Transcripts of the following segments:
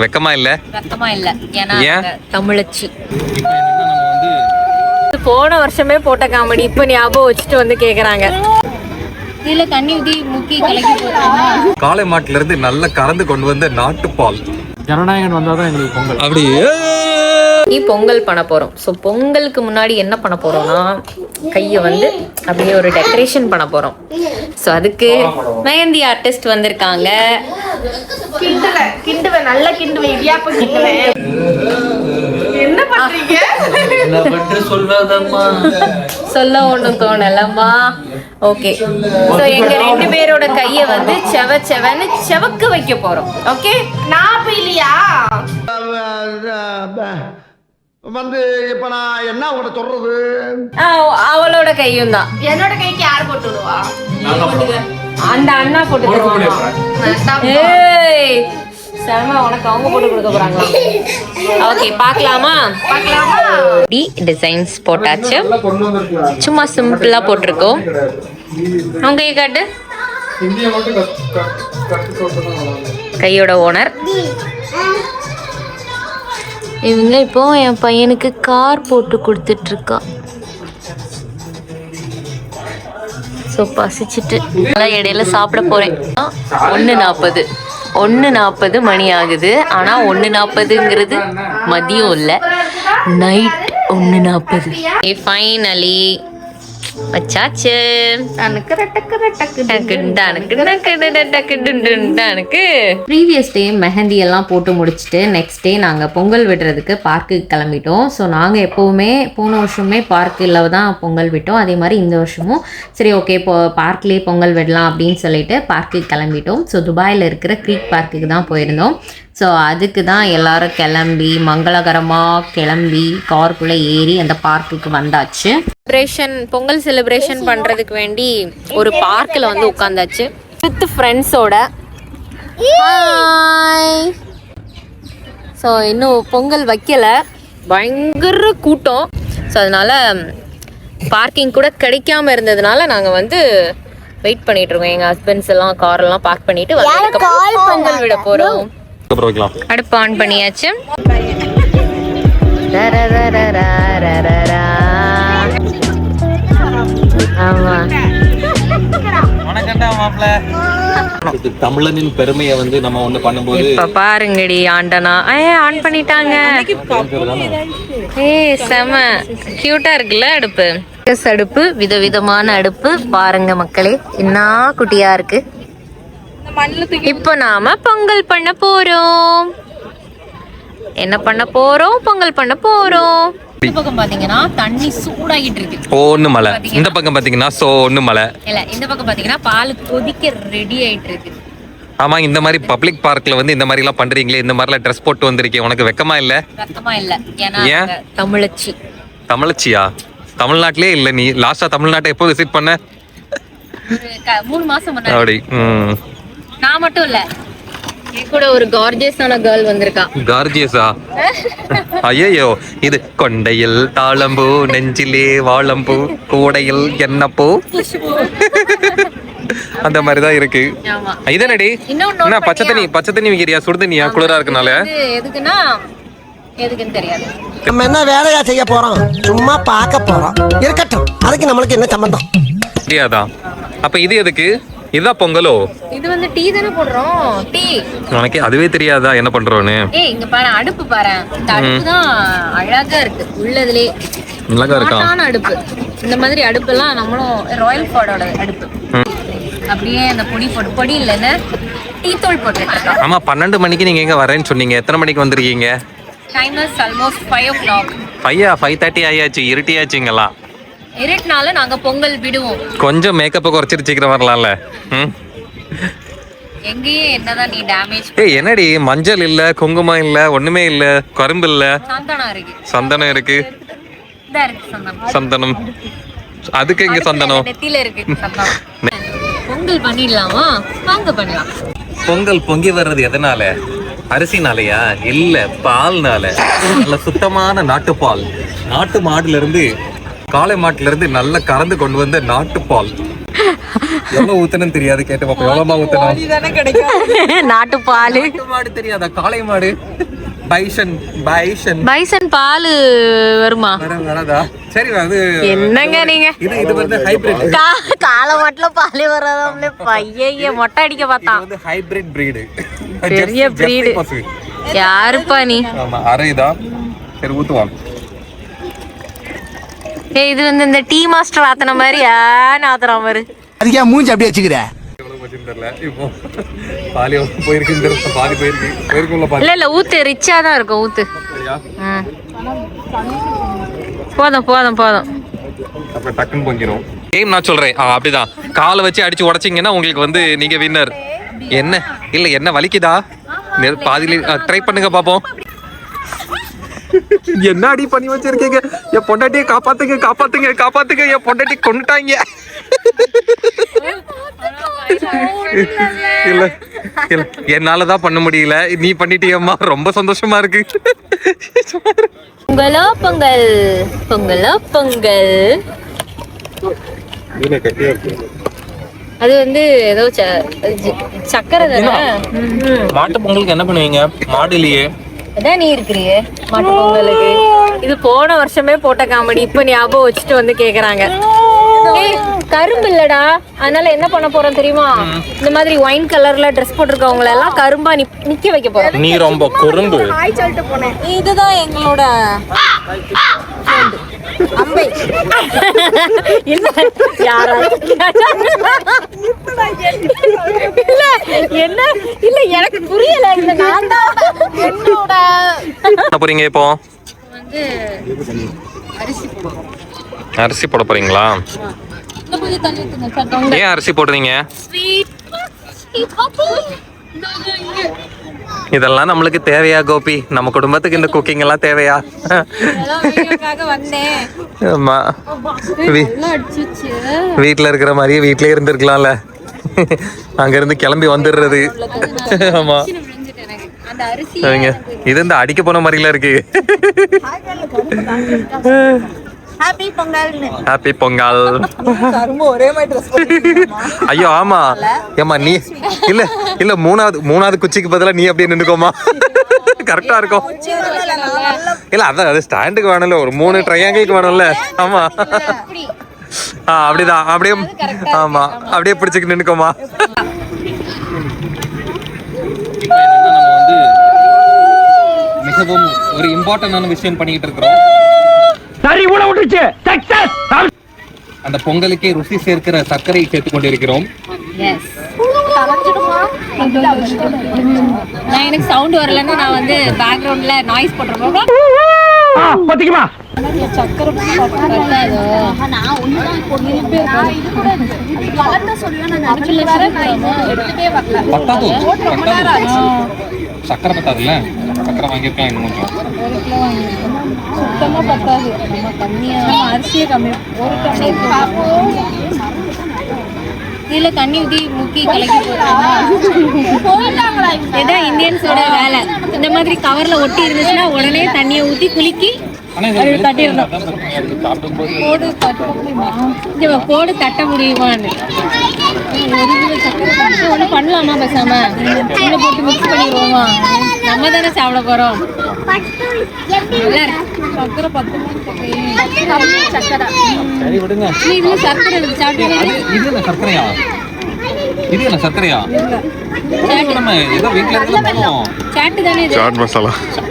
வெக்கமா இல்ல? ரத்தமா இல்ல. ஏன்னா தமிழச்சி. போன வருஷமே போட்ட காமெடி இப்ப ஞாபகம் வச்சுட்டு வந்து கேக்குறாங்க. இதுல தண்ணி ஊத்தி முக்கி கலக்கி போட்டாங்க. காளை மாட்டுல இருந்து நல்லா கறந்து கொண்டு வந்த நாட்டுப்பால். ஜனநாயகன் வந்தாதான் எங்களுக்கு பொங்கல். அப்படி நீ பொங்கல் பண்ண போறோம். ஸோ பொங்கலுக்கு முன்னாடி என்ன பண்ண போறோம்னா கையை வந்து அப்படியே ஒரு டெக்கரேஷன் பண்ண போறோம். ஸோ அதுக்கு மெஹந்தி ஆர்டிஸ்ட் வந்திருக்காங்க. சொல்ல ஒன்றும் தோணலம்மா. ஓகே ஸோ எங்க ரெண்டு பேரோட கையை வந்து செவ செவன்னு செவக்க வைக்க போறோம். ஓகே நான் இல்லையா? வந்து இப்ப நான் என்ன உங்கள்ட்ட சொல்றது? அவளோட கையும் தான். என்னோட கைக்கு யார் போட்டு விடுவா? அந்த அண்ணா போட்டு செம உனக்கு அவங்க போட்டு கொடுக்க போறாங்க. ஓகே பார்க்கலாமா? பார்க்கலாமா? டி டிசைன்ஸ் போட்டாச்சு. சும்மா சிம்பிளா போட்டிருக்கோம். அவங்க கை காட்டு. கையோட ஓனர் இவங்க இப்போ என் பையனுக்கு கார் போட்டு கொடுத்துட்ருக்கா. ஸோ பசிச்சுட்டு நான் இடையில சாப்பிட போகிறேன் ஒன்று நாற்பது ஒன்று நாற்பது மணி ஆகுது. ஆனால் ஒன்று நாற்பதுங்கிறது மதியம் இல்லை. நைட் ஒன்று நாற்பது ஃபைனலி வச்சாச்சு. ப்ரீவியஸ் டே மெஹந்தி எல்லாம் போட்டு முடிச்சுட்டு நெக்ஸ்ட் டே நாங்கள் பொங்கல் விடுறதுக்கு பார்க்குக்கு கிளம்பிட்டோம். ஸோ நாங்கள் எப்போவுமே போன வருஷமே பார்க்கில் தான் பொங்கல் விட்டோம். அதே மாதிரி இந்த வருஷமும் சரி ஓகே இப்போ பார்க்லேயே பொங்கல் விடலாம் அப்படின்னு சொல்லிட்டு பார்க்குக்கு கிளம்பிட்டோம். ஸோ துபாயில் இருக்கிற க்ரீக் பார்க்குக்கு தான் போயிருந்தோம். ஸோ அதுக்கு தான் எல்லாரும் கிளம்பி மங்களகரமாக கிளம்பி காருக்குள்ளே ஏறி அந்த பார்க்குக்கு வந்தாச்சு. செலிப்ரேஷன் பொங்கல் செலிப்ரேஷன் பண்ணுறதுக்கு வேண்டி ஒரு பார்க்கில் வந்து உட்காந்தாச்சு. வித் ஃப்ரெண்ட்ஸோட ஸோ இன்னும் பொங்கல் வைக்கல. பயங்கர கூட்டம். ஸோ அதனால பார்க்கிங் கூட கிடைக்காம இருந்ததுனால நாங்கள் வந்து வெயிட் பண்ணிட்டு இருக்கோம். எங்கள் ஹஸ்பண்ட்ஸ் எல்லாம் கார் எல்லாம் பார்க் பண்ணிட்டு பொங்கல் விட போகிறோம் அப்புறம் வைக்கலாம். அடுப்பு ஆன் பண்ணியாச்சு. தமிழனின் பெருமையை வந்து நம்ம ஒண்ணு பண்ணும்போது இப்ப பாருங்கடி ஆண்டனா. ஏ ஆன் பண்ணிட்டாங்க. ஏய் செம. கியூட்டா இருக்குல்ல அடுப்பு. அடுப்பு விதவிதமான அடுப்பு. பாருங்க மக்களே என்ன குட்டியா இருக்கு. இப்போ நாம பொங்கல் பண்ண போறோம். என்ன பண்ண போறோம்? பொங்கல் பண்ண போறோம். இந்த பக்கம் பாத்தீங்கன்னா தண்ணி சூடாகிட்டு இருக்கு ஒண்ணு மலை இந்த பக்கம் பாத்தீங்கன்னா சோ ஒண்ணு மலை இல்ல இந்த பக்கம் பாத்தீங்கன்னா பால் கொதிக்க ரெடி ஆயிட்டு இருக்கு ஆமா இந்த மாதிரி பப்ளிக் பார்க்ல வந்து இந்த மாதிரி எல்லாம் பண்றீங்களே இந்த மாதிரிலாம் ட்ரெஸ் போட்டு வந்திருக்கேன் உனக்கு வெக்கமா இல்ல? ரத்தமா இல்ல. ஏன்னா தமிழச்சி. தமிழச்சியா? தமிழ்நாட்டிலே இல்ல நீ. லாஸ்டா தமிழ்நாட்டை எப்போ விசிட் பண்ண? மூணு மாசம் முன்னாடி. அப்படி ம். நான் மட்டும் இல்ல. என் கூட ஒரு கார்ஜியஸான கேர்ள் வந்திருக்கா. கார்ஜியஸா ஐயோ இது கொண்டையில் தாளம்பூ நெஞ்சிலே வாழம்பூ கூடையில் என்னப்பூ அந்த மாதிரி தான் இருக்கு. ஆமா. இதனடி என்ன பச்சை தண்ணி பச்சை தண்ணி வைக்கிறியா சுடு தண்ணியா குளிரா இருக்கனால? இது எதுக்குன்னா எதுக்குன்னு தெரியாது. நம்ம என்ன வேலையா செய்ய போறோம்? சும்மா பார்க்க போறோம். இருக்கட்டும். அதுக்கு நம்மளுக்கு என்ன சம்பந்தம்? தெரியாதா அப்ப இது எதுக்கு? இதுதான் பொங்கலோ? இது வந்து டீ தானே போடுறோம். டீ. உனக்கு அதுவே தெரியாதா? என்ன பண்றோன்னு? ஏய் இங்க பாரு அடுப்பு பாரு. அடுப்பு தான் அழகா இருக்கு. உள்ளதுலே மிளகா இருக்கா? அடுப்பு. இந்த மாதிரி அடுப்பெல்லாம் நம்மளும் ராயல் ஃபாடோட அடுப்பு. அப்படியே அந்த பொடி போட்டு பொடி இல்லைன்னு டீ தூள் போட்டு ஆமா பன்னெண்டு மணிக்கு நீங்க எங்க வரேன்னு சொன்னீங்க. எத்தனை மணிக்கு வந்திருக்கீங்க? Time is almost five o'clock ஃபையா five thirty ஆயாச்சு இருட்டியாச்சுங்களா? இருட்டினால நாங்க பொங்கல் விடுவோம். கொஞ்சம் மேக்கப்பை குறைச்சிட்டு சீக்கிரம் வரலாம்ல. ம்? எங்கேயும் என்னதான் நீ டேமேஜ் ஏய் என்னடி மஞ்சள் இல்ல குங்குமம் இல்ல ஒண்ணுமே இல்ல கரும்பு இல்ல. சந்தனம் இருக்கு. சந்தனம் இருக்கு. இதா இருக்கு சந்தனம். சந்தனம். அதுக்கு இங்க சந்தனம்? நெத்தியில இருக்கு சந்தனம். பொங்கல் பண்ணிடலாமா? வாங்க பண்ணலாம். பொங்கல் பொங்கி வர்றது எதனால? அரிசினாலயா? இல்ல பால்னால? நல்ல சுத்தமான நாட்டுப்பால். நாட்டு மாடுல இருந்து காளை மாட்டுல இருந்து நல்லா கறந்து கொண்டு வந்த நாட்டுப்பால். எவ்வளவு ஊத்தணும்னு தெரியாது கேட்டு பாப்போம் எவ்வளவுமா ஊத்தணும் நாட்டு பால் மாடு தெரியாதா? காளை மாடு. Bison bison. பைசன் பால் வருமா? வர வராதா? சரி அது என்னங்க நீங்க? இது இது வந்து ஹைபிரிட் கா- காலை மட்டும் பால் வராதவங்களே பையன் மொட்டை அடிக்க இது பார்த்தான் வந்து ஹைபிரிட் பிரீடு பெரிய breed. யாருப்பா நீ? ஆமா அரைதா சரி ஊத்துவான் ஏய் இது வந்து இந்த டீ மாஸ்டர் ஆத்தன மாதிரி ஏன்னு ஆத்துறான் பாரு. அதுக்கு ஏன் மூஞ்சி அப்படியே வச்சுக்கிற? இல்ல இல்ல ஊத்து. ரிச்சா தான் இருக்கும் ஊத்து. போதும் போதும் போதும். டக்குன்னு பொங்கிரும். கேம் நான் சொல்றேன். ஆ, அப்படிதான். காலை வச்சு அடிச்சு உடைச்சிங்கன்னா உங்களுக்கு வந்து நீங்க வின்னர் என்ன? இல்ல என்ன வலிக்குதா? நெ- பாதியில ட்ரை பண்ணுங்க பாப்போம். என்ன அடி பண்ணி வச்சிருக்கீங்க? என் பொண்டாட்டியை காப்பாத்துங்க காப்பாத்துங்க காப்பாத்துங்க. என் பொண்டாட்டி கொண்டுட்டாங்க இல்ல இல்ல. என்னாலதான் பண்ண முடியல. நீ பண்ணிட்டியம்மா. ரொம்ப சந்தோஷமா இருக்கு. பொங்கலோ பொங்கல். பொங்கலோ பொங்கல். அது வந்து ஏதோ சக்கரை மாட்டு பொங்கலுக்கு என்ன பண்ணுவீங்க? மாடுலயே அதான் நீ இருக்கிறியே. மாட்டு பொங்கலுக்கு இது போன வருஷமே போட்ட காமெடி இப்ப ஞாபகம் வச்சுட்டு வந்து கேக்குறாங்க. கரும்பு இல்லடா அதனால என்ன பண்ண போறோம் தெரியுமா? இந்த மாதிரி ஒயின் கலர்ல ட்ரெஸ் போட்டிருக்கவங்கள எல்லாம் கரும்பா நிக்க வைக்க போறோம் நீ ரொம்ப குறும்பு. இதுதான் எங்களோட friend. அம்பை. இல்ல யாராவது இல்ல என்ன? இல்ல எனக்கு புரியல. இந்த நான் தான் என்னோட. என்ன போறீங்க இப்போ? அரிசி அரிசி போட போறீங்களா? ஏன் அரிசி போடுறீங்க? இதெல்லாம் நம்மளுக்கு தேவையா கோபி? நம்ம குடும்பத்துக்கு இந்த குக்கிங் எல்லாம் தேவையா? ஆமா. வீ- இருக்கிற மாதிரியே வீட்லயே இருந்திருக்கலாம்ல. அங்க இருந்து கிளம்பி வந்துடுறது. ஆமா. சரிங்க. இது இந்த அடிக்க போன மாதிரிலாம் இருக்கு. ஹாப்பி பொங்கல் ஹாப்பி பொங்கல் ஐயோ ஆமா. ஏமா நீ இல்ல இல்ல மூணாவது மூணாவது குச்சிக்கு பதிலா நீ அப்படியே நின்னுக்கோமா கரெக்டா இருக்கும். இல்ல அதான் அது ஸ்டாண்டுக்கு வேணும்ல ஒரு மூணு ட்ரையாங்கிளுக்கு வேணும்ல. ஆமா. ஆ அப்படிதான். அப்படியே ஆமா. அப்படியே பிடிச்சிட்டு நின்னுக்கோமா மிகவும் ஒரு இம்பார்ட்டன்டான விஷயம் பண்ணிக்கிட்டு இருக்கிறோம். சரி உட விட்டுச்சு சக்சஸ் அந்த பொங்கலுக்கே ருசி சேர்க்கிற சர்க்கரை சேர்த்து கொண்டிருக்கிறோம். நான் எனக்கு சவுண்ட் வரலன்னா நான் வந்து பேக்ரவுண்ட்ல நாய்ஸ் போட்டுருப்போம் பத்திக்குமா? பத்தாது. பத்தாது சக்கரை பத்தாதுல்ல? சக்கரை வாங்கியிருக்கலாம் இன்னும் கொஞ்சம் சுத்தமா பத்தாது. நம்ம கம்மியா அரிசியே கம்மி ஒரு டம்ளர் இதுல தண்ணி ஊத்தி முக்கி கலக்கி போட்டாங்க இதான் இந்தியன்ஸோட வேலை. இந்த மாதிரி கவர்ல ஒட்டி இருந்துச்சுன்னா உடனே தண்ணியை ஊத்தி குலுக்கி போடு தட்ட முடியுமா இங்க போடு தட்ட முடியுமான்னு. ஒரு கிலோ சக்கரை ஒண்ணு பண்ணலாமா பேசாம? போட்டு மிக்ஸ் பண்ணிடுவோமா? நம்ம தானே சாப்பிட போறோம். இருக்கு சக்கரை பத்து சக்கரை. சரி விடுங்க. நீ இதுல சக்கரை இருக்கு சாப்பிட்டு இது என்ன சர்க்கரையா? இது என்ன சர்க்கரையா? போடுங்க நம்ம ஏதோ வீட்டுல இருக்கோம் சாட்டு தானே இது?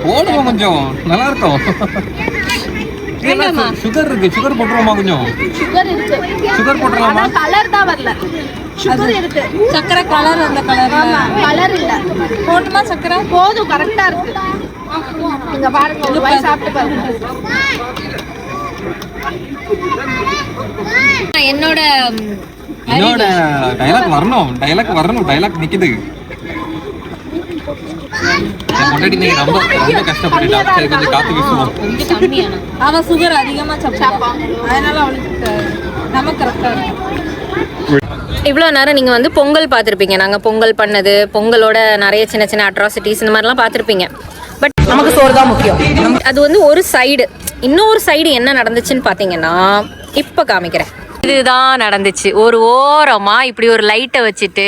போடுவோம் கொஞ்சம். நல்லா இருக்கும். சுகர் இருக்கு. சுகர் போட்டுருவோமா கொஞ்சம்? சுகர் போட்டுருவோமா? கலர் தான் வரல. சுகர் இருக்கு. சக்கரை கலர் அந்த கலர் கலர் இல்ல. போட்டுமா சக்கரை? போதும் கரெக்டா இருக்கு. இங்க பாருங்க ஒரு வாய் சாப்பிட்டு பாருங்க. என்னோட என்னோட டைலாக் வரணும். டைலாக் வரணும். டைலாக் நிக்குது. ரொம்ப ரொம்ப கஷ்டப்பட்டுட்டா சரி கொஞ்சம் காத்து வீசுவோம் கொஞ்சம் கம்மியான அவன் சுகர் அதிகமா சாப்பிடுவான் அதனால அவனுக்கு நமக்கு கரெக்டா இவ்வளோ நேரம் நீங்கள் வந்து பொங்கல் பார்த்துருப்பீங்க. நாங்கள் பொங்கல் பண்ணது பொங்கலோட நிறைய சின்ன சின்ன அட்ராசிட்டிஸ் இந்த மாதிரிலாம் பார்த்துருப்பீங்க. பட் நமக்கு சோறு தான் முக்கியம். அது வந்து ஒரு சைடு இன்னொரு சைடு என்ன நடந்துச்சுன்னு பார்த்தீங்கன்னா இப்போ காமிக்கிறேன். இதுதான் நடந்துச்சு. ஒரு ஓரமா இப்படி ஒரு லைட்டை வச்சுட்டு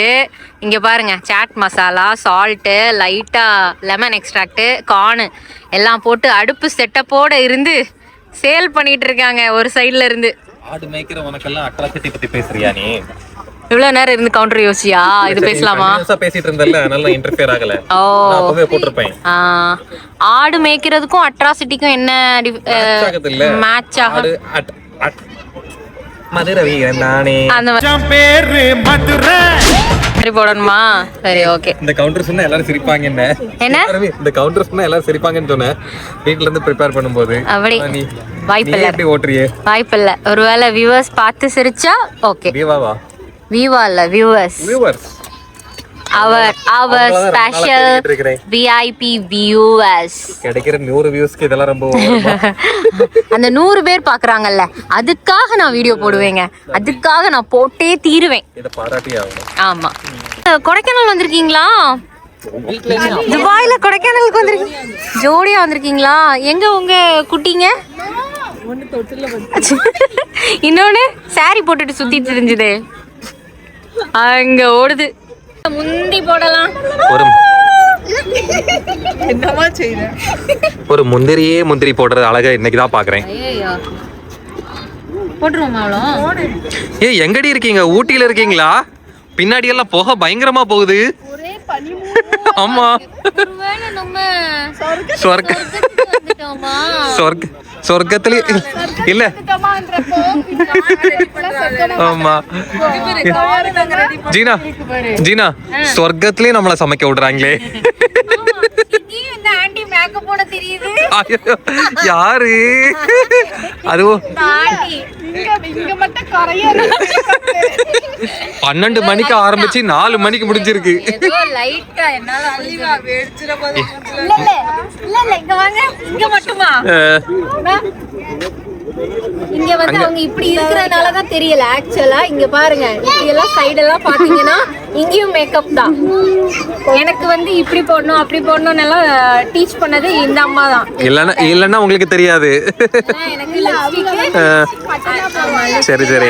இங்க பாருங்க சாட் மசாலா சால்ட்டு லைட்டா லெமன் எக்ஸ்ட்ராக்ட் கார்னு எல்லாம் போட்டு அடுப்பு செட்டப்போட இருந்து சேல் பண்ணிட்டு இருக்காங்க ஒரு சைடுல இருந்து. ஆடு மேய்க்கிற உனக்கெல்லாம் அட்ராசிட்டி பத்தி பேசுறியா நீ? இவ்வளவு நேரம் இருந்து கவுண்டர் யோசியா இது பேசலாமா? பேசிட்டு இருந்தல்ல அதனால இன்டர்ஃபியர் ஆகல. ஓ அப்பவே போட்டிருப்பேன் ஆ, ஆடு மேய்க்கிறதுக்கும் அட்ராசிட்டிக்கும் என்ன ஆகுது இல்ல? மேட்ச் அட் மதுரை வீரன் நானே. அந்த மாதிரி பேரு மதுரை. போடணுமா? சரி ஓகே இந்த கவுண்டர் சொன்னா எல்லாரும் சிரிப்பாங்க என்ன? என்ன? இந்த கவுண்டர் சொன்னா எல்லாரும் சிரிப்பாங்கன்னு சொன்னேன். வீட்ல இருந்து ப்ரிப்பேர் பண்ணும்போது. அப்படி. வாய்ப்பு இல்ல எப்படி ஓட்டுறியே? வாய்ப்பில்ல. ஒருவேளை வியூவர்ஸ் பார்த்து சிரிச்சா ஓகே தீவாவா வியூவா இல்ல வியூவர்ஸ் வியூவர்ஸ் அவர் அவர் ஸ்பெஷல். விஐபி வியூவர்ஸ் கிடைக்கிற நூறு வியூஸ்க்கு இதெல்லாம் ரொம்ப? அந்த நூறு பேர் பாக்குறாங்கல்ல அதுக்காக நான் வீடியோ போடுவேங்க. அதுக்காக நான் போட்டே தீருவேன். இதை பாராட்டி ஆகணும். ஆமா. கொடைக்கானல் வந்திருக்கீங்களா? துபாயில கொடைக்கானலுக்கு வந்திருக்கீங்க ஜோடியா வந்திருக்கீங்களா? எங்க உங்க குட்டிங்க? இன்னொன்னு saree போட்டுட்டு சுத்திட்டு தெரிஞ்சது அங்க ஓடுது. முந்தி போடலாம். ஒரு ஒரு முந்திரியே முந்திரி போடுறது அழகா இன்னைக்கு தான் பாக்குறேன். ஐயோ போட்டுருவோமா அவ்வளோ? ஏ எங்கடி இருக்கீங்க? ஊட்டியில இருக்கீங்களா? பின்னாடி எல்லாம் புகை பயங்கரமா போகுது. ஆமா. சொர்க்க சொர்க்க சொர்க்கத்துல இல்ல. ஆமா. ஜீனா ஜீனா சொர்க்கத்திலே நம்மள சமைக்க விடுறாங்களே. இந்த ஆண்டி மேக்கப் போட தெரியுது? ஐயோ, யாரு? அதுவும் பன்னெண்டு மணிக்கு ஆரம்பிச்சு நாலு மணிக்கு முடிஞ்சிருக்கு. ஏதோ லைட்டா என்னால அழிவா இல்ல இல்ல இல்ல இல்ல இங்க வாங்க. இங்க மட்டுமா? இங்க வந்து அவங்க இப்படி இருக்கறனால தான் தெரியல ஆக்சுவலா இங்க பாருங்க இப்படி எல்லாம் சைடு எல்லாம் பாத்தீங்கன்னா இங்கேயும் மேக்கப் தான். எனக்கு வந்து இப்படி போடணும் அப்படி போடணும்னு எல்லாம் டீச் பண்ணது இந்த அம்மா தான். இல்லைன்னா இல்லைன்னா உங்களுக்கு தெரியாது. சரி சரி.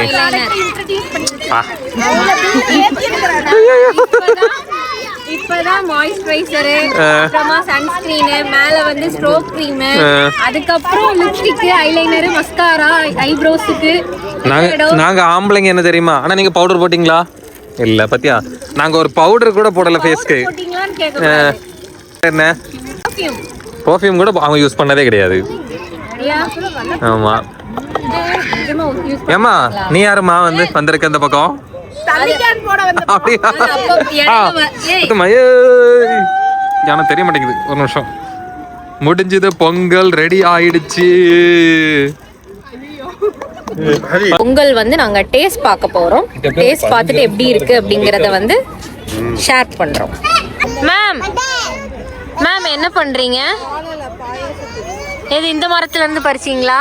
இப்பதான் மாய்ஸ்சரைசர் அப்புறமா சன்ஸ்கிரீன் மேல வந்து ஸ்ட்ரோக் கிரீம் அதுக்கப்புறம் லிப்ஸ்டிக் ஐலைனர் மஸ்காரா ஐப்ரோஸுக்கு நாங்க நாங்க ஆம்பளைங்க என்ன தெரியுமா ஆனா நீங்க பவுடர் போட்டீங்களா இல்ல பத்தியா நாங்க ஒரு பவுடர் கூட போடல ஃபேஸ்க்கு என்ன பர்ஃப்யூம் கூட அவங்க யூஸ் பண்ணதே கிடையாது ஆமா ஏமா நீ யாருமா வந்து வந்திருக்க இந்த பக்கம் எனக்கு தெரிய மாட்டேங்குது. ஒரு நிமிஷம். முடிஞ்சது பொங்கல் ரெடி ஆயிடுச்சு. பொங்கல் வந்து நாங்க டேஸ்ட் பார்க்க போறோம். டேஸ்ட் பார்த்துட்டு எப்படி இருக்கு அப்படிங்கறத வந்து ஷேர் பண்றோம். மேம் மேம் என்ன பண்றீங்க? எது இந்த மரத்துல இருந்து பறிச்சீங்களா?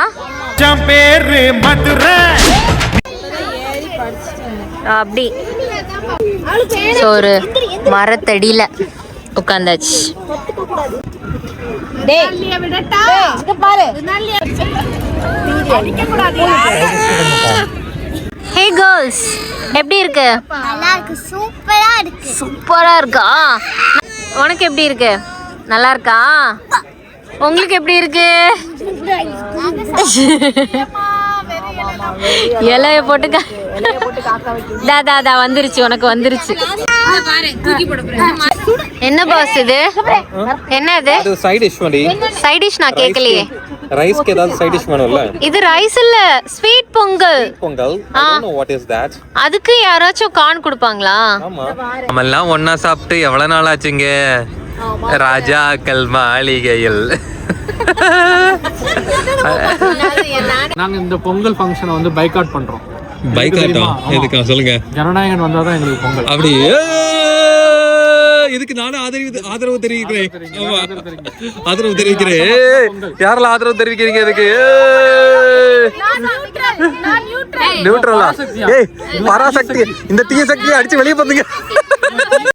பேரு மதுரை. அப்படி. So, ஒரு மரத்தடியில உட்காந்தாச்சு ஹே கேர்ள்ஸ் எப்படி இருக்கு? நல்லா இருக்கு சூப்பரா இருக்கு. சூப்பரா இருக்கா? உனக்கு எப்படி இருக்கு? நல்லா இருக்கா? உங்களுக்கு எப்படி இருக்கு? இலைய போட்டு கா- தா வந்துருச்சு உனக்கு வந்துருச்சு. என்ன பாஸ் இது? என்ன இது? அது சைட் டிஷ் மாதிரி சைட் டிஷ் நான் கேட்கலையே ரைஸ்க்கு ஏதாவது சைட் டிஷ் வேணும்ல? இது ரைஸ் இல்ல sweet pongal. Pongal. What is that அதுக்கு யாராச்சும் கார்ன் கொடுப்பாங்களா? ஆமா. நம்ம எல்லாம் ஒண்ணா சாப்பிட்டு எவ்வளவு நாள் ஆச்சுங்க? ராஜாக்கள் மாளிகையில். நாங்க இந்த பொங்கல் ஃபங்க்ஷனை வந்து பைக்காட் பண்றோம். பைக் எதுக்கா சொல்லுங்க. ஜனநாயகன் வந்தாதான் எங்களுக்கு பொங்கல். அப்படி இதுக்கு நானும் ஆதரவு ஆதரவு தெரிவிக்கிறேன். ஆமா. ஆதரவு தெரிவிக்கிறேன். யாரெல்லாம் ஆதரவு தெரிவிக்கிறீங்க இதுக்கு? நியூட்ரலா ஏய் பராசக்தி. இந்த தீய சக்தியை அடிச்சு வெளியே பண்ணுங்க